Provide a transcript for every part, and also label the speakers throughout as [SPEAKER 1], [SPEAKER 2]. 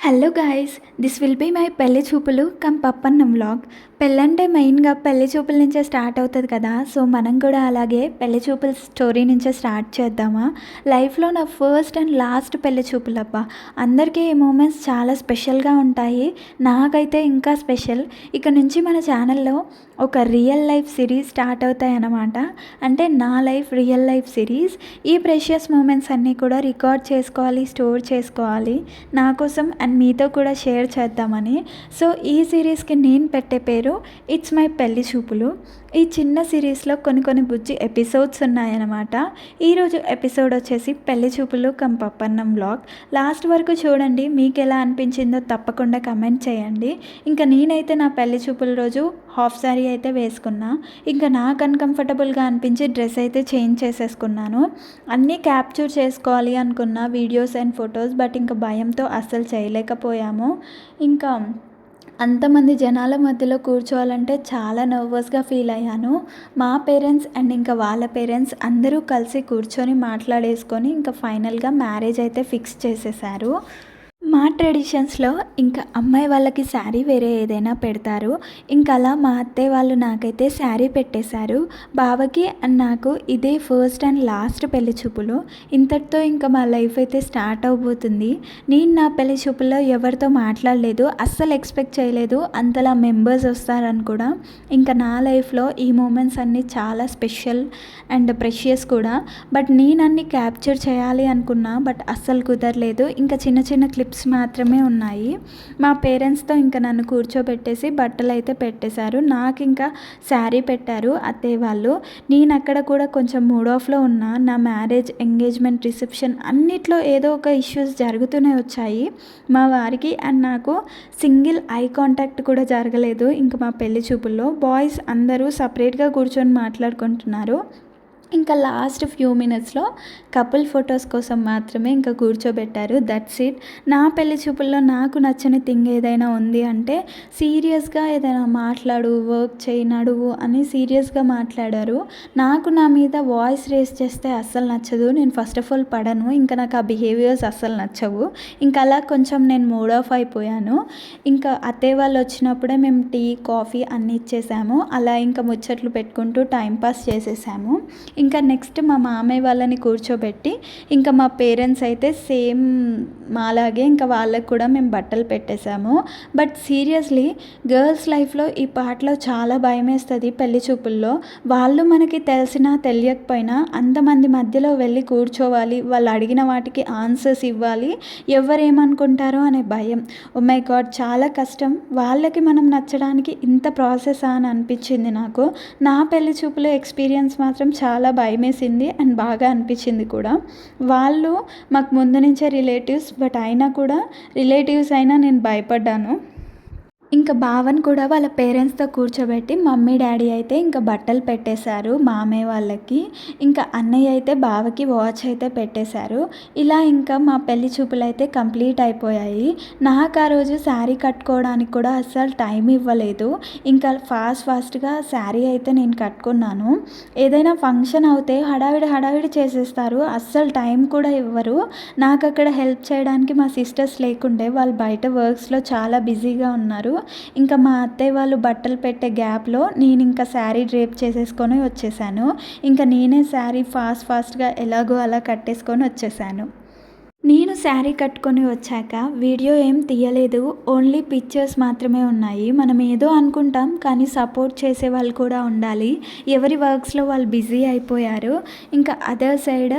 [SPEAKER 1] Hello guys this will be my పెళ్ళి చూపులు come పప్పన్నం వ్లాగ్ పెళ్ళంటే మెయిన్గా పెళ్ళి చూపుల నుంచే స్టార్ట్ అవుతుంది కదా సో మనం కూడా అలాగే పెళ్ళి చూపుల స్టోరీ నుంచే స్టార్ట్ చేద్దామా లైఫ్లో నా ఫస్ట్ అండ్ లాస్ట్ పెళ్ళి చూపులు అందరికీ ఈ మూమెంట్స్ చాలా స్పెషల్గా ఉంటాయి నాకైతే ఇంకా స్పెషల్ ఇక నుంచి మన ఛానల్లో ఒక రియల్ లైఫ్ సిరీస్ స్టార్ట్ అవుతాయి అన్నమాట అంటే నా లైఫ్ రియల్ లైఫ్ సిరీస్ ఈ ప్రెషియస్ మూమెంట్స్ అన్నీ కూడా రికార్డ్ చేసుకోవాలి స్టోర్ చేసుకోవాలి నా కోసం అండ్ మీతో కూడా షేర్ చేద్దామని. సో ఈ సిరీస్కి నేను పెట్టే పేరు ఇట్స్ మై పెళ్ళి చూపులు. ఈ చిన్న సిరీస్లో కొన్ని కొన్ని బుజ్జి ఎపిసోడ్స్ ఉన్నాయన్నమాట. ఈరోజు ఎపిసోడ్ వచ్చేసి పెళ్ళి చూపులు కం పప్పన్నం బ్లాగ్ లాస్ట్ వరకు చూడండి మీకు ఎలా అనిపించిందో తప్పకుండా కమెంట్ చేయండి. ఇంకా నేనైతే నా పెళ్ళి చూపుల రోజు హాఫ్ శారీ అయితే వేసుకున్నా. ఇంకా నాకు అన్కంఫర్టబుల్గా అనిపించి డ్రెస్ అయితే చేంజ్ చేసేసుకున్నాను. అన్నీ క్యాప్చర్ చేసుకోవాలి అనుకున్న వీడియోస్ అండ్ ఫొటోస్ బట్ ఇంకా భయంతో అస్సలు చేయలేకపోయాము. ఇంకా అంతమంది జనాల మధ్యలో కూర్చోవాలంటే చాలా నర్వస్గా ఫీల్ అయ్యాను. మా పేరెంట్స్ అండ్ ఇంకా వాళ్ళ పేరెంట్స్ అందరూ కలిసి కూర్చొని మాట్లాడేసుకొని ఇంకా ఫైనల్గా మ్యారేజ్ అయితే ఫిక్స్ చేసేసారు. మా ట్రెడిషన్స్లో ఇంకా అమ్మాయి వాళ్ళకి శారీ వేరే ఏదైనా పెడతారు. ఇంకా అలా మా అత్తయ్య వాళ్ళు నాకైతే శారీ పెట్టేశారు. బావకి అండ్ నాకు ఇదే ఫస్ట్ అండ్ లాస్ట్ పెళ్ళి చూపులు. ఇంతటితో ఇంకా మా లైఫ్ అయితే స్టార్ట్ అవబోతుంది. నేను నా పెళ్ళి చూపుల్లో ఎవరితో మాట్లాడలేదు అస్సలు ఎక్స్పెక్ట్ చేయలేదు. అంతలా మెంబర్స్ వస్తారని కూడా. ఇంకా నా లైఫ్లో ఈ మూమెంట్స్ అన్నీ చాలా స్పెషల్ అండ్ ప్రెషియస్ కూడా. బట్ నేను అన్ని క్యాప్చర్ చేయాలి అనుకున్నా బట్ అస్సలు కుదరలేదు. ఇంకా చిన్న చిన్న క్లిప్స్ మాత్రమే ఉన్నాయి. మా పేరెంట్స్తో ఇంకా నన్ను కూర్చోబెట్టేసి బట్టలు అయితే పెట్టేశారు. నాకు ఇంకా శారీ పెట్టారు అత్తయ్య వాళ్ళు. నేను అక్కడ కూడా కొంచెం మూడ్ ఆఫ్లో ఉన్నా. నా మ్యారేజ్ ఎంగేజ్మెంట్ రిసెప్షన్ అన్నిట్లో ఏదో ఒక ఇష్యూస్ జరుగుతూనే వచ్చాయి. మా వారికి అండ్ నాకు సింగిల్ ఐ కాంటాక్ట్ కూడా జరగలేదు. ఇంకా మా పెళ్ళి చూపుల్లో బాయ్స్ అందరూ సపరేట్గా కూర్చొని మాట్లాడుకుంటున్నారు. ఇంకా లాస్ట్ ఫ్యూ మినిట్స్లో కపుల్ ఫొటోస్ కోసం మాత్రమే ఇంకా కూర్చోబెట్టారు. దట్స్ ఇట్ నా పెళ్ళి చూపుల్లో నాకు నచ్చని థింగ్ ఏదైనా ఉంది అంటే సీరియస్గా ఏదైనా మాట్లాడు వర్క్ చేయి నడువు అని సీరియస్గా మాట్లాడారు. నాకు నా మీద వాయిస్ రేస్ చేస్తే అస్సలు నచ్చదు. నేను ఫస్ట్ ఆఫ్ ఆల్ పడను. ఇంకా నాకు ఆ బిహేవియర్స్ అస్సలు నచ్చవు. ఇంకా అలా కొంచెం నేను మూడ్ ఆఫ్ అయిపోయాను. ఇంకా అత్తయ్య వాళ్ళు వచ్చినప్పుడే మేము టీ కాఫీ అన్నీ ఇచ్చేసాము. అలా ఇంకా ముచ్చట్లు పెట్టుకుంటూ టైంపాస్ చేసేసాము. ఇంకా నెక్స్ట్ మా మామయ్య వాళ్ళని కూర్చోబెట్టి ఇంకా మా పేరెంట్స్ అయితే సేమ్ మాలాగే ఇంకా వాళ్ళకు కూడా మేము బట్టలు పెట్టేశాము. బట్ సీరియస్లీ గర్ల్స్ లైఫ్లో ఈ పాటలో చాలా భయం వేస్తుంది పెళ్ళి చూపుల్లో. వాళ్ళు మనకి తెలిసినా తెలియకపోయినా అంతమంది మధ్యలో వెళ్ళి కూర్చోవాలి. వాళ్ళు అడిగిన వాటికి ఆన్సర్స్ ఇవ్వాలి. ఎవరేమనుకుంటారో అనే భయం. ఓ మై గాడ్ చాలా కష్టం. వాళ్ళకి మనం నచ్చడానికి ఇంత ప్రాసెస్ అని అనిపించింది నాకు. నా పెళ్ళి చూపులో ఎక్స్పీరియన్స్ మాత్రం చాలా భయమేసింది అండ్ బాగా అనిపించింది కూడా. వాళ్ళు మాకు ముందు నుంచే రిలేటివ్స్ బట్ అయినా కూడా రిలేటివ్స్ అయినా నేను భయపడ్డాను. ఇంకా బావని కూడా వాళ్ళ పేరెంట్స్తో కూర్చోబెట్టి మమ్మీ డాడీ అయితే ఇంకా బట్టలు పెట్టేశారు మామయ్య వాళ్ళకి. ఇంకా అన్నయ్య అయితే బావకి వాచ్ అయితే పెట్టేశారు. ఇలా ఇంకా మా పెళ్ళి చూపులు అయితే కంప్లీట్ అయిపోయాయి. నాకు ఆ రోజు శారీ కట్టుకోవడానికి కూడా అస్సలు టైం ఇవ్వలేదు. ఇంకా ఫాస్ట్ ఫాస్ట్గా శారీ అయితే నేను కట్టుకున్నాను. ఏదైనా ఫంక్షన్ అవుతే హడావిడి హడావిడి చేసేస్తారు. అస్సలు టైం కూడా ఇవ్వరు. నాకు అక్కడ హెల్ప్ చేయడానికి మా సిస్టర్స్ లేకుండే వాళ్ళు బయట వర్క్స్లో చాలా బిజీగా ఉన్నారు. ఇంకా మా అత్తయ్య వాళ్ళు బట్టలు పెట్టే గ్యాప్లో నేను ఇంకా శారీ డ్రేప్ చేసేసుకొని వచ్చేసాను. ఇంకా నేనే శారీ ఫాస్ట్ ఫాస్ట్గా ఎలాగో అలా కట్టేసుకొని వచ్చేసాను. నేను శారీ కట్టుకొని వచ్చాక వీడియో ఏం తీయలేదు. ఓన్లీ పిక్చర్స్ మాత్రమే ఉన్నాయి. మనం ఏదో అనుకుంటాం కానీ సపోర్ట్ చేసే వాళ్ళు కూడా ఉండాలి. ఎవరి వర్క్స్లో వాళ్ళు బిజీ అయిపోయారు. ఇంకా అదర్ సైడ్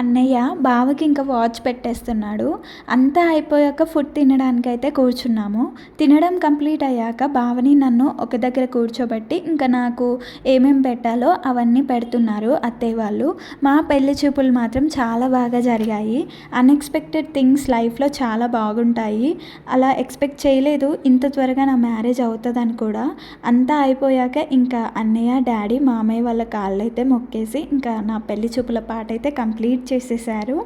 [SPEAKER 1] అన్నయ్య బావకి ఇంకా వాచ్ పెట్టేస్తున్నాడు. అంతా అయిపోయాక ఫుడ్ తినడానికి అయితే కూర్చున్నాము. తినడం కంప్లీట్ అయ్యాక బావని నన్ను ఒక దగ్గర కూర్చోబెట్టి ఇంకా నాకు ఏమేం పెట్టాలో అవన్నీ పెడుతున్నారు అత్తయ్య వాళ్ళు. మా పెళ్ళి చూపులు మాత్రం చాలా బాగా జరిగాయి. అన్ఎక్స్పెక్టెడ్ థింగ్స్ లైఫ్లో చాలా బాగుంటాయి. అలా ఎక్స్పెక్ట్ చేయలేదు ఇంత త్వరగా నా మ్యారేజ్ అవుతుందని కూడా. అంతా అయిపోయాక ఇంకా అన్నయ్య డాడీ మామయ్య వాళ్ళ కాళ్ళు అయితే మొక్కేసి ఇంకా నా పెళ్ళి చూపుల పాట అయితే కంప్లీట్ డిలీట్ చేసేసారు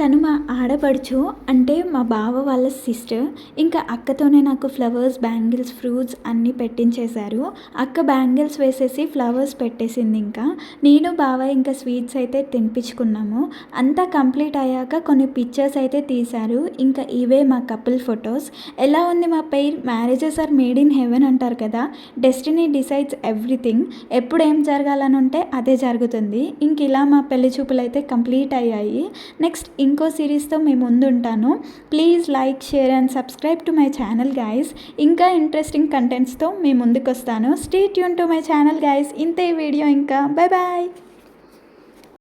[SPEAKER 1] తను మా ఆడపడుచు అంటే మా బావ వాళ్ళ సిస్టర్ ఇంకా అక్కతోనే నాకు ఫ్లవర్స్ బ్యాంగిల్స్ ఫ్రూట్స్ అన్నీ పెట్టించేశారు. అక్క బ్యాంగిల్స్ వేసేసి ఫ్లవర్స్ పెట్టేసింది ఇంకా. నేను బావ ఇంకా స్వీట్స్ అయితే తినిపించుకున్నాము. అంతా కంప్లీట్ అయ్యాక కొన్ని పిక్చర్స్ అయితే తీశారు. ఇంకా ఇవే మా కపుల్ ఫొటోస్ ఎలా ఉంది మా pair marriages are made in heaven అంటారు కదా. డెస్టినీ డిసైడ్స్ ఎవ్రీథింగ్ ఎప్పుడు ఏం జరగాలని ఉంటే అదే జరుగుతుంది. ఇంక ఇలా మా పెళ్ళి చూపులు అయితే కంప్లీట్ అయ్యాయి. నెక్స్ట్ ఇంకో సిరీస్తో మేము ముందుంటాను. Please like share and subscribe to my channel guys ఇంకా ఇంట్రెస్టింగ్ కంటెంట్స్తో మీ ముందుకు వస్తాను stay tune to my channel guys ఇంతే ఈ వీడియో ఇంకా. Bye bye